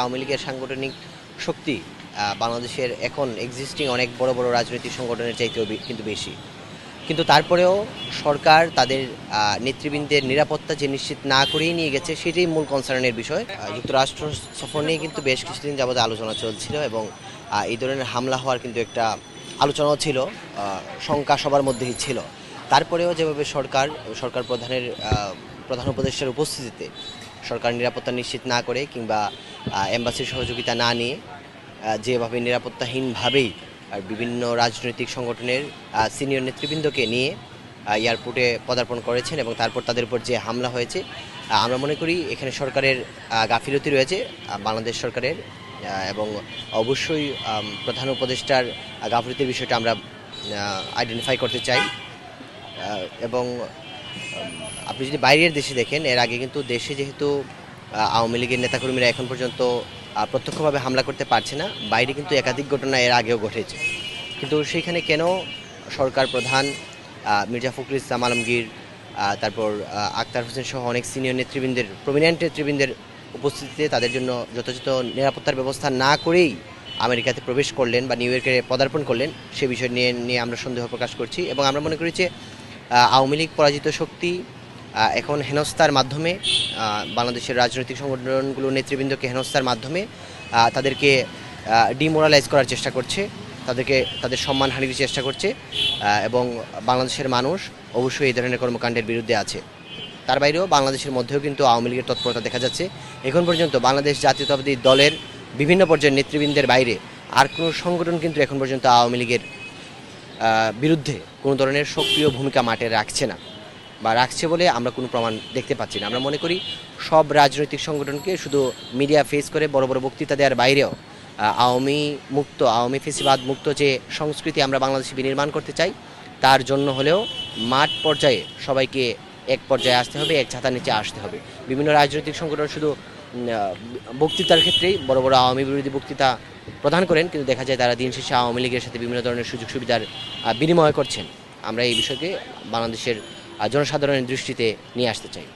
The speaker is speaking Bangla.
আওয়ামী লীগের সাংগঠনিক শক্তি বাংলাদেশের এখন এক্সিস্টিং অনেক বড় বড় রাজনৈতিক সংগঠনের চাইতেও কিন্তু বেশি। কিন্তু তারপরেও সরকার তাদের নেতৃবৃন্দের নিরাপত্তা যে নিশ্চিত না করেই নিয়ে গেছে, সেটাই মূল কনসার্নের বিষয়। যুক্তরাষ্ট্র সফর নিয়ে কিন্তু বেশ কিছুদিন যাবত আলোচনা চলছিল এবং এই ধরনের হামলা হওয়ার কিন্তু একটা আলোচনাও ছিল শঙ্কা সবার মধ্যেই ছিল। তারপরেও যেভাবে সরকার সরকার প্রধানের প্রধান উপদেষ্টার উপস্থিতিতে সরকার নিরাপত্তা নিশ্চিত না করে কিংবা এম্বাসির সহযোগিতা না নিয়ে যেভাবে নিরাপত্তাহীনভাবেই আর বিভিন্ন রাজনৈতিক সংগঠনের সিনিয়র নেতৃবৃন্দকে নিয়ে এয়ারপোর্টে পদার্পণ করেছেন এবং তারপর তাদের উপর যে হামলা হয়েছে আমরা মনে করি এখানে সরকারের গাফিলতি রয়েছে বাংলাদেশ সরকারের এবং অবশ্যই প্রধান উপদেষ্টার গাফিলতির বিষয়টা আমরা আইডেন্টিফাই করতে চাই। এবং আপনি যদি বাইরের দেশে দেখেন, এর আগে কিন্তু দেশে যেহেতু আওয়ামী লীগের নেতাকর্মীরা এখন পর্যন্ত প্রত্যক্ষভাবে হামলা করতে পারছে না। বাইরে কিন্তু একাধিক ঘটনা এর আগেও ঘটেছে। কিন্তু সেইখানে কেন সরকার প্রধান মির্জা ফখরুল ইসলাম আলমগীর তারপর আক্তার হোসেন সহ অনেক সিনিয়র নেতৃবৃন্দের প্রমিনেন্ট নেতৃবৃন্দের উপস্থিতিতে তাদের জন্য যথাযথ নিরাপত্তার ব্যবস্থা না করেই আমেরিকাতে প্রবেশ করলেন বা নিউ ইয়র্কে পদার্পণ করলেন, সে বিষয় নিয়ে নিয়ে আমরা সন্দেহ প্রকাশ করছি। এবং আমরা মনে করি যে আওয়ামী লীগ পরাজিত শক্তি এখন হেনস্থার মাধ্যমে বাংলাদেশের রাজনৈতিক সংগঠনগুলো, নেতৃবৃন্দকে হেনস্থার মাধ্যমে তাদেরকে ডিমোরালাইজ করার চেষ্টা করছে, তাদেরকে, তাদের সম্মানহানির চেষ্টা করছে এবং বাংলাদেশের মানুষ অবশ্যই এই ধরনের কর্মকাণ্ডের বিরুদ্ধে আছে। তার বাইরেও বাংলাদেশের মধ্যেও কিন্তু আওয়ামী লীগের তৎপরতা দেখা যাচ্ছে। এখন পর্যন্ত বাংলাদেশ জাতীয়তাবাদী দলের বিভিন্ন পর্যায়ের নেতৃবৃন্দের বাইরে আর কোনো সংগঠন কিন্তু এখন পর্যন্ত আওয়ামী লীগের বিরুদ্ধে কোনো ধরনের সক্রিয় ভূমিকা মাঠে রাখছে না। বা রাখছে বলে আমরা কোনো প্রমাণ দেখতে পাচ্ছি না। আমরা মনে করি সব রাজনৈতিক সংগঠনকে শুধু মিডিয়া ফেস করে বড় বড় বক্তৃতা দেওয়ার বাইরেও আওয়ামী মুক্ত, আওয়ামী ফেসিবাদ মুক্ত যে সংস্কৃতি আমরা বাংলাদেশে বিনির্মাণ করতে চাই, তার জন্য হলেও মাঠ পর্যায়ে সবাইকে এক পর্যায়ে আসতে হবে, এক ছাতার নিচে আসতে হবে। বিভিন্ন রাজনৈতিক সংগঠন শুধু বক্তৃতার ক্ষেত্রেই বড় বড় আওয়ামী বিরোধী বক্তৃতা প্রদান করেন, কিন্তু দেখা যায় তারা দিন শেষে আওয়ামী লীগের সাথে বিভিন্ন ধরনের সুযোগ সুবিধার বিনিময় করছেন। আমরা এই বিষয়কে বাংলাদেশের জনসাধারণের দৃষ্টিতে নিয়ে আসতে চাই।